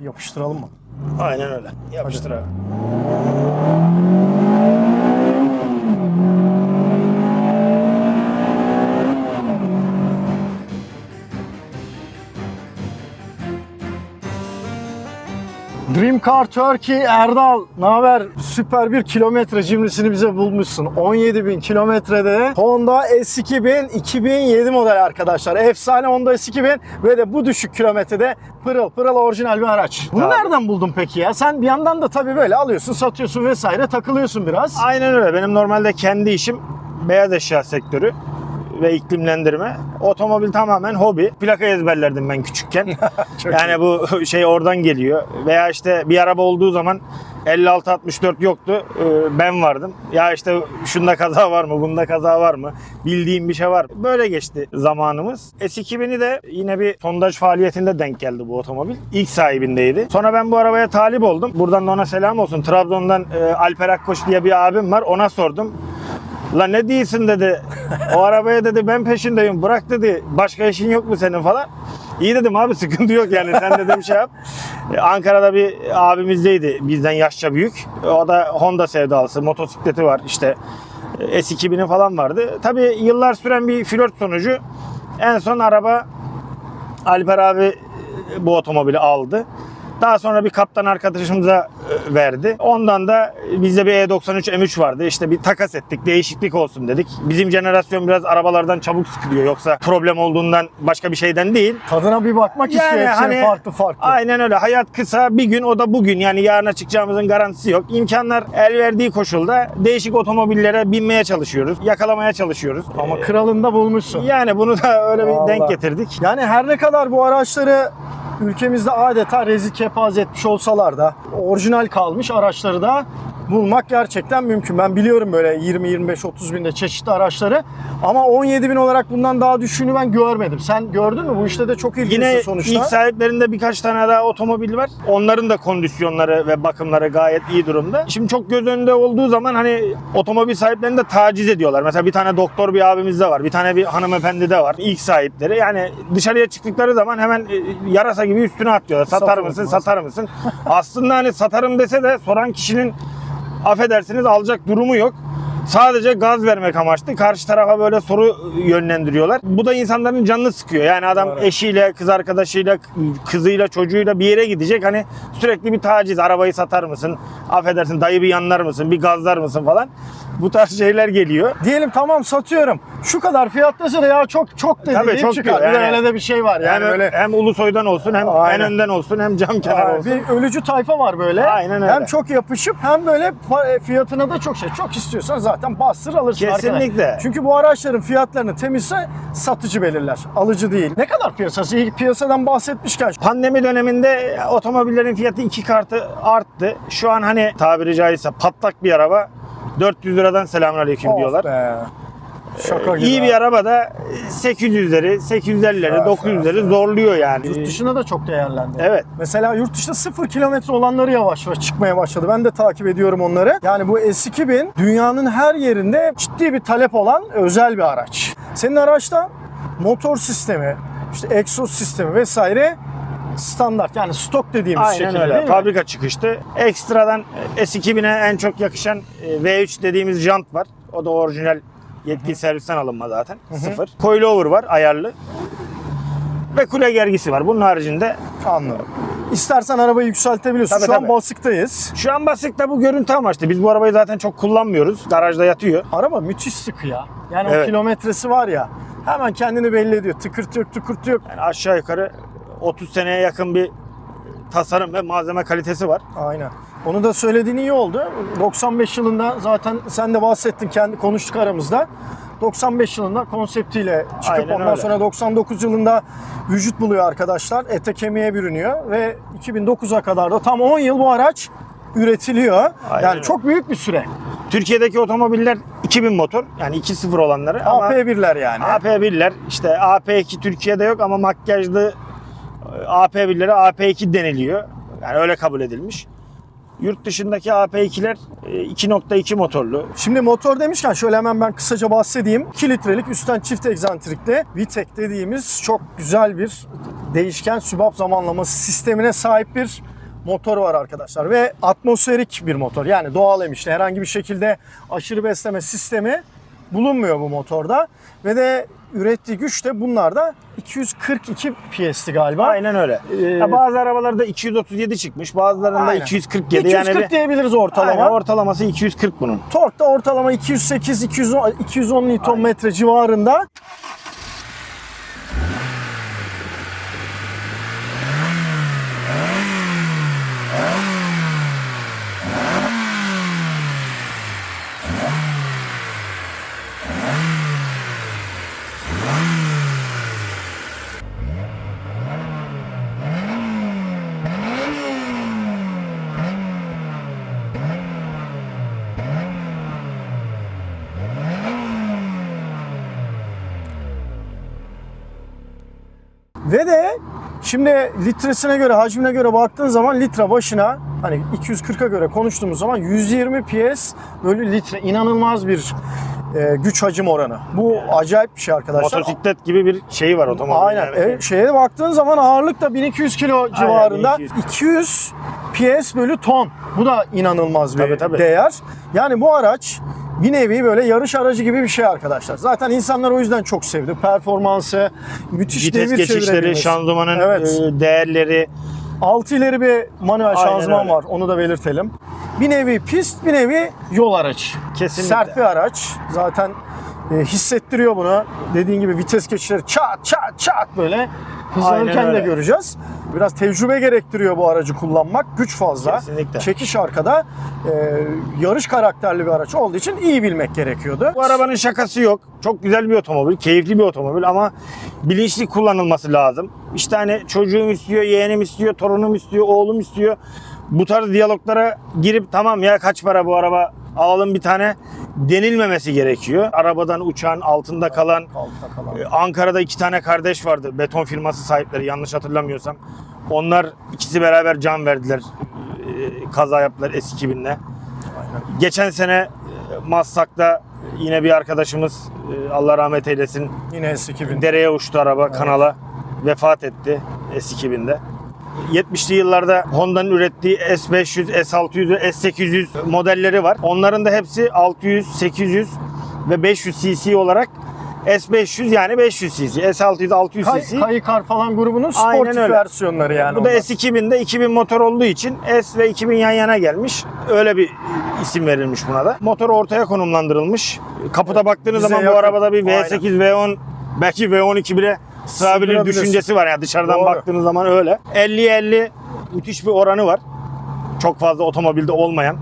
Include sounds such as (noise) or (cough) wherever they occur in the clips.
Yapıştıralım mı? Aynen öyle. Yapıştır abi. Dream Car Turkey Erdal ne haber? Süper bir kilometre cimrisini bize bulmuşsun. 17 bin kilometrede Honda S2000 2007 model arkadaşlar. Efsane Honda S2000 ve de bu düşük kilometrede pırıl pırıl orijinal bir araç. Bunu Tabii. nereden buldun peki ya? Sen bir yandan da tabii böyle alıyorsun, satıyorsun vesaire takılıyorsun biraz. Aynen öyle. Benim normalde kendi işim beyaz eşya sektörü ve iklimlendirme. Otomobil tamamen hobi. Plaka ezberlerdim ben küçükken. (laughs) Yani bu (laughs) şey oradan geliyor. Veya işte bir araba olduğu zaman 56-64 yoktu. Ee, Ben vardım. Ya işte şunda kaza var mı? Bunda kaza var mı? Bildiğim bir şey var. Böyle geçti zamanımız. S2000'i de yine bir sondaj faaliyetinde denk geldi bu otomobil. İlk sahibindeydi. Sonra ben bu arabaya talip oldum. Buradan da ona selam olsun. Trabzon'dan e, Alper Akkoç diye bir abim var. Ona sordum. La ne değilsin dedi. O arabaya dedi ben peşindeyim. Bırak dedi. Başka işin yok mu senin falan. İyi dedim abi (laughs) sıkıntı yok yani. Sen dedim şey yap. Ankara'da bir abimizdeydi. Bizden yaşça büyük. O da Honda sevdalısı. Motosikleti var işte. E, S2000'i falan vardı. Tabii yıllar süren bir flört sonucu en son araba Alper abi bu otomobili aldı. Daha sonra bir kaptan arkadaşımıza e, verdi. Ondan da bizde bir E E93 M3 vardı. İşte bir takas ettik, değişiklik olsun dedik. Bizim jenerasyon biraz arabalardan çabuk sıkılıyor. Yoksa problem olduğundan başka bir şeyden değil. Tadına bir bakmak Yani istiyor hani- farklı farklı. Aynen öyle. Hayat kısa. Bir gün o da bugün. Yani yarına çıkacağımızın garantisi yok. İmkanlar el verdiği koşulda değişik otomobillere binmeye çalışıyoruz. Yakalamaya çalışıyoruz. Ama Ee, kralında bulmuşsun. yani bunu da öyle bir Vallahi. denk getirdik. Yani her ne kadar bu araçları ülkemizde adeta rezil kepaz etmiş olsalar da orijinal kalmış araçları da bulmak gerçekten mümkün. Ben biliyorum böyle 20, 25, 30 binde çeşitli araçları ama 17 bin olarak bundan daha düşüğünü ben görmedim. Sen gördün mü? Bu işte de çok ilgilisin Yine sonuçta. ilk sahiplerinde birkaç tane daha otomobil var. Onların da kondisyonları ve bakımları gayet iyi durumda. Şimdi çok göz önünde olduğu zaman hani otomobil sahiplerini de taciz ediyorlar. Mesela bir tane doktor bir abimiz de var. Bir tane bir hanımefendi de var. İlk sahipleri. Yani dışarıya çıktıkları zaman hemen e, yarasa gibi üstüne atlıyorlar. Satar mısın? Satar mısın? Aslında hani satarım dese de soran kişinin affedersiniz alacak durumu yok. Sadece gaz vermek amaçlı. Karşı tarafa böyle soru yönlendiriyorlar. Bu da insanların canını sıkıyor. Yani adam Doğru. eşiyle, kız arkadaşıyla, kızıyla, çocuğuyla bir yere gidecek. Hani sürekli bir taciz. Arabayı satar mısın? Affedersin dayı bir yanlar mısın? Bir gazlar mısın falan. Bu tarz şeyler geliyor. Diyelim tamam satıyorum. Şu kadar fiyat dese de ya çok çok dedi Tabii, çok çıkar. Yani- öyle de bir şey var. Yani, Yani böyle hem Ulusoy'dan olsun hem Aynen. en önden olsun hem cam kenarı olsun. Bir ölücü tayfa var böyle. Aynen öyle. Hem çok yapışıp hem böyle pa- fiyatına da çok şey. Çok istiyorsan zaten bastır alırsın Kesinlikle. arkadaş. Çünkü bu araçların fiyatlarını temizse satıcı belirler. Alıcı değil. Ne kadar piyasası? İlk piyasadan bahsetmişken Pandemi döneminde otomobillerin fiyatı iki katı arttı. Şu an hani tabiri caizse patlak bir araba 400 liradan selamünaleyküm diyorlar. be. Şaka gibi. İyi bir araba da 800'leri, 850'leri, Evet, 900'leri zorluyor yani. Yurt dışına da çok değerlendi. Evet. Mesela yurt dışında 0 kilometre olanları yavaş yavaş çıkmaya başladı. Ben de takip ediyorum onları. Yani bu S2000 dünyanın her yerinde ciddi bir talep olan özel bir araç. Senin araçta motor sistemi, işte egzoz sistemi vesaire standart yani stok dediğimiz Aynen şekilde öyle. Fabrika çıkıştı. Ekstradan S2000'e en çok yakışan e, V3 dediğimiz jant var. O da orijinal yetkili servisten alınma zaten. Sıfır. Coilover var ayarlı. Ve kule gergisi var. Bunun haricinde Anladım. İstersen arabayı yükseltebiliyorsun. Tabii, Şu an tabii. basıktayız. şu an basıkta bu görüntü amaçlı. Biz bu arabayı zaten çok kullanmıyoruz. Garajda yatıyor. Araba müthiş sıkı ya. Yani o Evet. kilometresi var ya hemen kendini belli ediyor. Tıkırtı yok tıkırtı yok. Yani aşağı yukarı 30 seneye yakın bir tasarım ve malzeme kalitesi var. Aynen. Onu da söylediğin iyi oldu. 95 yılında zaten sen de bahsettin kendi konuştuk aramızda. 95 yılında konseptiyle çıkıp Aynen ondan öyle. sonra 99 yılında vücut buluyor arkadaşlar. Ete kemiğe bürünüyor ve 2009'a kadar da tam 10 yıl bu araç üretiliyor. Aynen yani öyle. çok büyük bir süre. Türkiye'deki otomobiller 2000 motor yani 2.0 olanları ama AP1'ler yani. AP1'ler işte AP2 Türkiye'de yok ama makyajlı AP1'lere AP2 deniliyor. Yani öyle kabul edilmiş. Yurt dışındaki AP2'ler e, 2.2 motorlu. Şimdi motor demişken şöyle hemen ben kısaca bahsedeyim. 2 litrelik üstten çift egzantrikli VTEC dediğimiz çok güzel bir değişken sübap zamanlaması sistemine sahip bir motor var arkadaşlar. Ve atmosferik bir motor. Yani doğal emişli. Herhangi bir şekilde aşırı besleme sistemi bulunmuyor bu motorda. Ve de ürettiği güç de bunlarda 242 PS'ti galiba. Aynen öyle. Ee, Ya bazı arabalarda 237 çıkmış, bazılarında Aynen. 247 240 yani diyebiliriz ortalama. Aynen, ortalaması 240 bunun. Tork da ortalama 208 210 210 Nm civarında. Ve de şimdi litresine göre, hacmine göre baktığın zaman litre başına hani 240'a göre konuştuğumuz zaman 120 PS bölü litre inanılmaz bir e, güç hacim oranı. Bu acayip bir şey arkadaşlar. Motosiklet gibi bir şeyi var otomobil. Aynen. yani. E, şeye baktığın zaman ağırlık da 1200 kilo civarında. 1200. 200 PS bölü ton. Bu da inanılmaz bir Tabii, tabii. değer. Yani bu araç bir nevi böyle yarış aracı gibi bir şey arkadaşlar. Zaten insanlar o yüzden çok sevdi. Performansı, müthiş Vites devir geçişleri, şanzımanın Evet. e, değerleri. 6 ileri bir manuel Aynen şanzıman öyle. var. Onu da belirtelim. Bir nevi pist, bir nevi yol aracı. Kesinlikle. Sert bir araç. Zaten e, hissettiriyor bunu. Dediğin gibi vites geçişleri çat çat çat böyle hızlanırken de göreceğiz. Biraz tecrübe gerektiriyor bu aracı kullanmak. Güç fazla. Kesinlikle. Çekiş arkada. E, yarış karakterli bir araç olduğu için iyi bilmek gerekiyordu. Bu arabanın şakası yok. Çok güzel bir otomobil, keyifli bir otomobil ama bilinçli kullanılması lazım. İşte hani çocuğum istiyor, yeğenim istiyor, torunum istiyor, oğlum istiyor. Bu tarz diyaloglara girip tamam ya kaç para bu araba alalım bir tane denilmemesi gerekiyor. Arabadan uçan, altında kalan Altta kalan. Ee, Ankara'da iki tane kardeş vardı. Beton firması sahipleri yanlış hatırlamıyorsam. Onlar ikisi beraber can verdiler. Ee, Kaza yaptılar S2000'le. Geçen sene e, Maslak'ta yine bir arkadaşımız e, Allah rahmet eylesin Yine S2000. dereye uçtu araba kanala vefat etti S2000'de. 70'li yıllarda Honda'nın ürettiği S500, S600 ve S800 modelleri var. Onların da hepsi 600, 800 ve 500 cc olarak S500 yani 500 cc, S600 600 Kay, cc. Kayıkar falan grubunun Aynen sportif öyle. versiyonları yani. Bu da onlar. S2000'de 2000 motor olduğu için S ve 2000 yan yana gelmiş. Öyle bir isim verilmiş buna da. Motor ortaya konumlandırılmış. Kapıda baktığınız bize zaman yakın. bu arabada bir Aynen. V8, V10 belki V12 bile sığabilir düşüncesi var. Yani dışarıdan Doğru. baktığınız zaman öyle. 50-50 müthiş bir oranı var. Çok fazla otomobilde olmayan.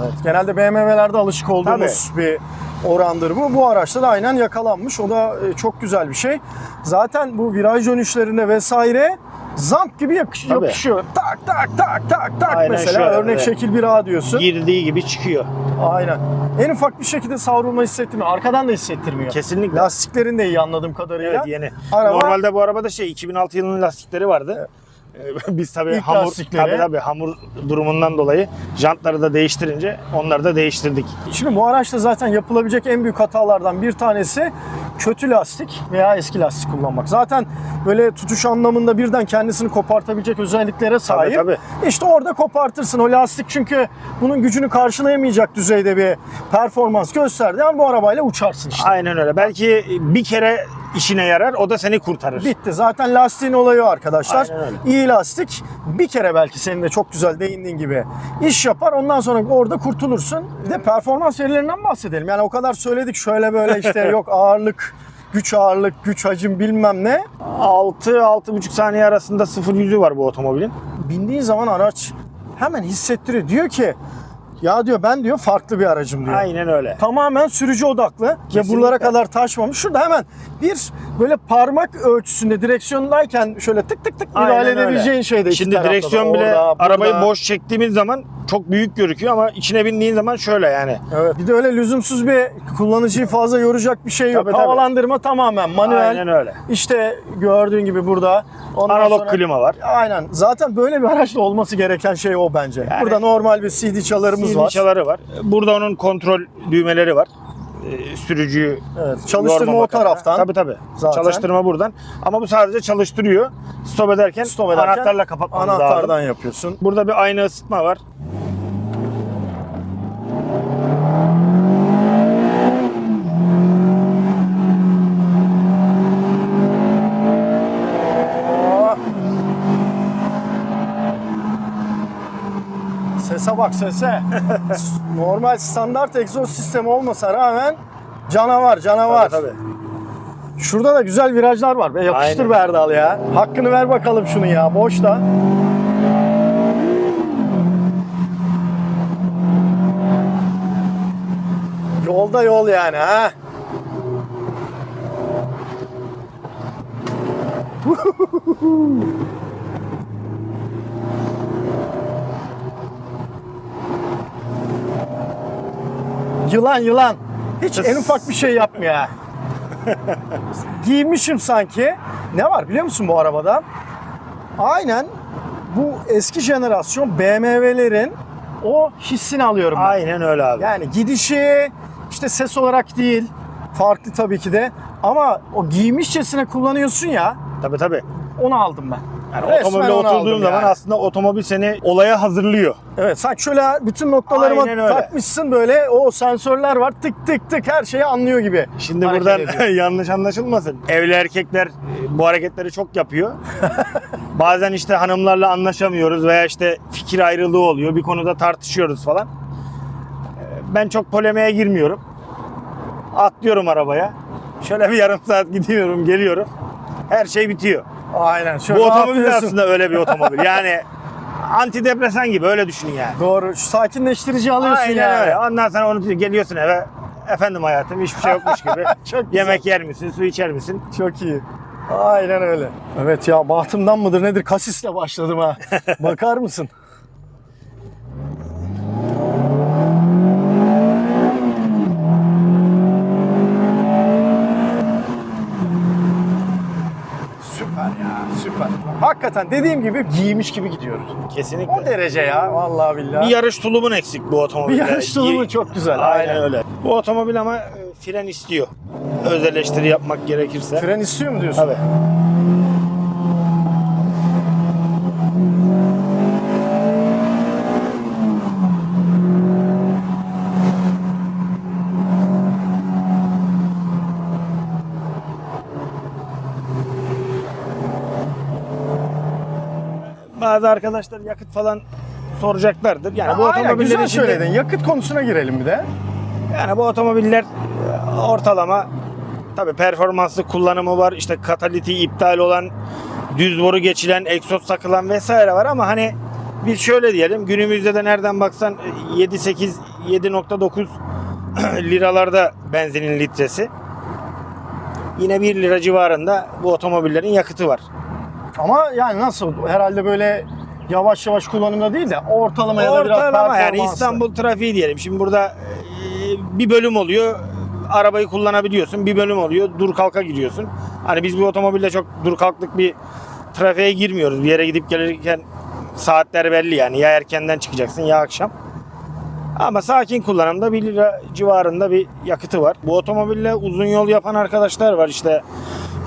Evet. Genelde BMW'lerde alışık olduğumuz bir orandır bu. Bu araçta da aynen yakalanmış. O da e, çok güzel bir şey. Zaten bu viraj dönüşlerinde vesaire zamp gibi yakış- Tabii. yapışıyor. Tak tak tak tak tak Aynen mesela şöyle, örnek evet. şekil bir A diyorsun. Girdiği gibi çıkıyor. Aynen. En ufak bir şekilde savrulma hissettirmiyor. Arkadan da hissettirmiyor. Kesinlikle. Lastiklerin de iyi anladığım kadarıyla. Evet yeni. Araba- Normalde bu arabada şey 2006 yılının lastikleri vardı. Ee, (laughs) Biz tabii İlk hamur tabii, tabii hamur durumundan dolayı jantları da değiştirince onları da değiştirdik. Şimdi bu araçta zaten yapılabilecek en büyük hatalardan bir tanesi kötü lastik veya eski lastik kullanmak. Zaten böyle tutuş anlamında birden kendisini kopartabilecek özelliklere sahip. tabii. İşte orada kopartırsın o lastik çünkü bunun gücünü karşılayamayacak düzeyde bir performans gösterdi. Yani bu arabayla uçarsın işte. Aynen öyle. Belki bir kere işine yarar o da seni kurtarır. Bitti. Zaten lastiğin olayı o arkadaşlar. İyi lastik bir kere belki senin de çok güzel değindiğin gibi iş yapar. Ondan sonra orada kurtulursun. Bir de performans verilerinden bahsedelim. Yani o kadar söyledik şöyle böyle işte (laughs) yok ağırlık, güç ağırlık, güç hacim bilmem ne. 6-6,5 saniye arasında 0 yüzü var bu otomobilin. Bindiğin zaman araç hemen hissettiriyor. Diyor ki ya diyor ben diyor farklı bir aracım diyor. Aynen öyle. Tamamen sürücü odaklı ve Kesinlikle. buralara kadar taşmamış. Şurada hemen bir böyle parmak ölçüsünde direksiyondayken şöyle tık tık tık müdahale Aynen öyle. edebileceğin şeyde iki Şimdi tarafta da. direksiyon bile Orada, arabayı boş çektiğimiz zaman çok büyük gözüküyor ama içine bindiğin zaman şöyle yani. Evet. Bir de öyle lüzumsuz bir kullanıcıyı fazla yoracak bir şey yok. Tabii, tabii. Havalandırma tamamen manuel. Aynen öyle. İşte gördüğün gibi burada. Ondan Analog klima var. Aynen. Zaten böyle bir araçta olması gereken şey o bence. Yani- burada normal bir CD çalarımız var. CD var. Burada onun kontrol düğmeleri var. Ee, sürücüyü Evet. Çalıştırma o taraftan. Tabii tabii. Zaten. Çalıştırma buradan. Ama bu sadece çalıştırıyor. Stop ederken, Stop ederken anahtarla kapatmanız lazım. Anahtardan yapıyorsun. Burada bir ayna ısıtma var. Sese bak sese. (laughs) Normal standart egzoz sistemi olmasa rağmen canavar canavar. Tabii, tabii. Şurada da güzel virajlar var. Be, yapıştır Aynen. be Erdal ya. Hakkını ver bakalım şunu ya. Boşta. Yolda yol yani ha. (laughs) Yılan yılan. Hiç en ufak bir şey yapmıyor ha. Giymişim sanki. Ne var biliyor musun bu arabada? Aynen bu eski jenerasyon BMW'lerin o hissini alıyorum ben. Aynen öyle abi. Yani gidişi işte ses olarak değil. Farklı tabii ki de. Ama o giymişçesine kullanıyorsun ya. Tabii tabii. Onu aldım ben. Yani Resmen otomobile onu aldım zaman yani. aslında otomobil seni olaya hazırlıyor. Evet sanki şöyle bütün noktalarıma Aynen öyle. takmışsın böyle o sensörler var tık tık tık her şeyi anlıyor gibi. Şimdi hareket buradan ediyor. (laughs) yanlış anlaşılmasın. Evli erkekler e, bu hareketleri çok yapıyor. (laughs) Bazen işte hanımlarla anlaşamıyoruz veya işte fikir ayrılığı oluyor. Bir konuda tartışıyoruz falan. Ee, Ben çok polemiğe girmiyorum. Atlıyorum arabaya. Şöyle bir yarım saat gidiyorum, geliyorum. Her şey bitiyor. Aynen şöyle Bu otomobil de aslında öyle bir otomobil. Yani antidepresan gibi öyle düşünün yani. Doğru. Şu sakinleştirici alıyorsun Aynen yani. öyle. Ondan sonra onu geliyorsun eve. Efendim hayatım hiçbir şey yokmuş gibi. (laughs) Çok güzel. Yemek yer misin, su içer misin? Çok iyi. Aynen öyle. Evet ya bahtımdan mıdır nedir kasisle başladım ha. (laughs) Bakar mısın? Süper ya süper. Hakikaten dediğim gibi giymiş gibi gidiyoruz. Kesinlikle. O derece ya vallahi billahi. Bir yarış tulumun eksik bu otomobilde. Bir yarış tulumu çok güzel, Aynen, aynen. öyle. Bu otomobil ama e, fren istiyor. Öz eleştiri yapmak gerekirse. Fren istiyor mu diyorsun? Tabii. Bazı arkadaşlar yakıt falan soracaklardır. Yani bu Aynen, otomobillerin güzel içinde- söyledin. Yakıt konusuna girelim bir de. yani bu otomobiller e, ortalama tabi performanslı kullanımı var. İşte katalitiği iptal olan, düz boru geçilen, egzoz takılan vesaire var ama hani biz şöyle diyelim günümüzde de nereden baksan e, 7-8 7.9 (clears throat) liralarda benzinin litresi. Yine 1 lira civarında bu otomobillerin yakıtı var. Ama yani nasıl? Herhalde böyle yavaş yavaş kullanımda değil de ortalama ya da biraz Ortalama yani performanslı. İstanbul trafiği diyelim. Şimdi burada e, bir bölüm oluyor. Arabayı kullanabiliyorsun. Bir bölüm oluyor. Dur kalka giriyorsun. Hani biz bu otomobilde çok dur kalklık bir trafiğe girmiyoruz. Bir yere gidip gelirken saatler belli yani. Ya erkenden çıkacaksın ya akşam. Ama sakin kullanımda 1 lira civarında bir yakıtı var. Bu otomobille uzun yol yapan arkadaşlar var. İşte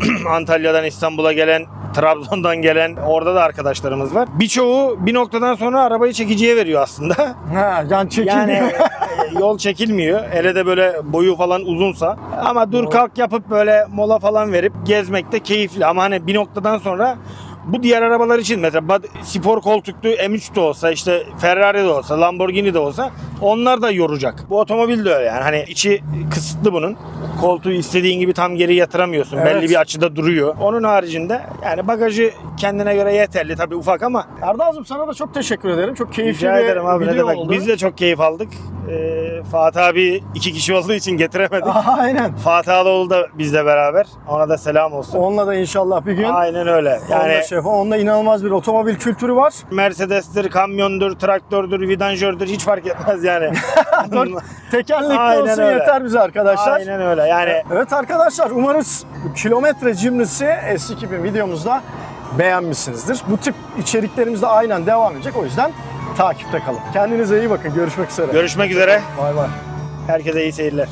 (clears throat) Antalya'dan İstanbul'a gelen, Trabzon'dan gelen orada da arkadaşlarımız var. Birçoğu bir noktadan sonra arabayı çekiciye veriyor aslında. (laughs) Ha, yani çekilmiyor. Yani yol çekilmiyor. Hele de böyle boyu falan uzunsa. Ama dur kalk yapıp böyle mola falan verip gezmek de keyifli. Ama hani bir noktadan sonra bu diğer arabalar için mesela spor koltuklu M3 de olsa işte Ferrari de olsa Lamborghini de olsa onlar da yoracak. Bu otomobil de öyle yani hani içi kısıtlı bunun. Koltuğu istediğin gibi tam geri yatıramıyorsun. Evet. Belli bir açıda duruyor. Onun haricinde yani bagajı kendine göre yeterli tabii ufak ama Erdal'cığım sana da çok teşekkür ederim. Çok keyifli Rica bir ederim abi ne demek. oldu. Biz de çok keyif aldık. Ee, Fatih abi iki kişi olduğu için getiremedik. (laughs) Aynen. Fatih Aloğlu da bizle beraber. Ona da selam olsun. Onunla da inşallah bir gün. Aynen öyle. Yani Yani şef, onunla inanılmaz bir otomobil kültürü var. Mercedes'tir, kamyondur, traktördür, vidanjördür hiç fark etmez yani. (laughs) Tekerlekli Aynen olsun öyle. yeter bize arkadaşlar. Aynen öyle. Yani Evet arkadaşlar umarız kilometre cimrisi S2000 videomuzda beğenmişsinizdir. Bu tip içeriklerimiz de aynen devam edecek. O yüzden takipte kalın. Kendinize iyi bakın. Görüşmek üzere. görüşmek üzere. Bay bay. Herkese iyi seyirler.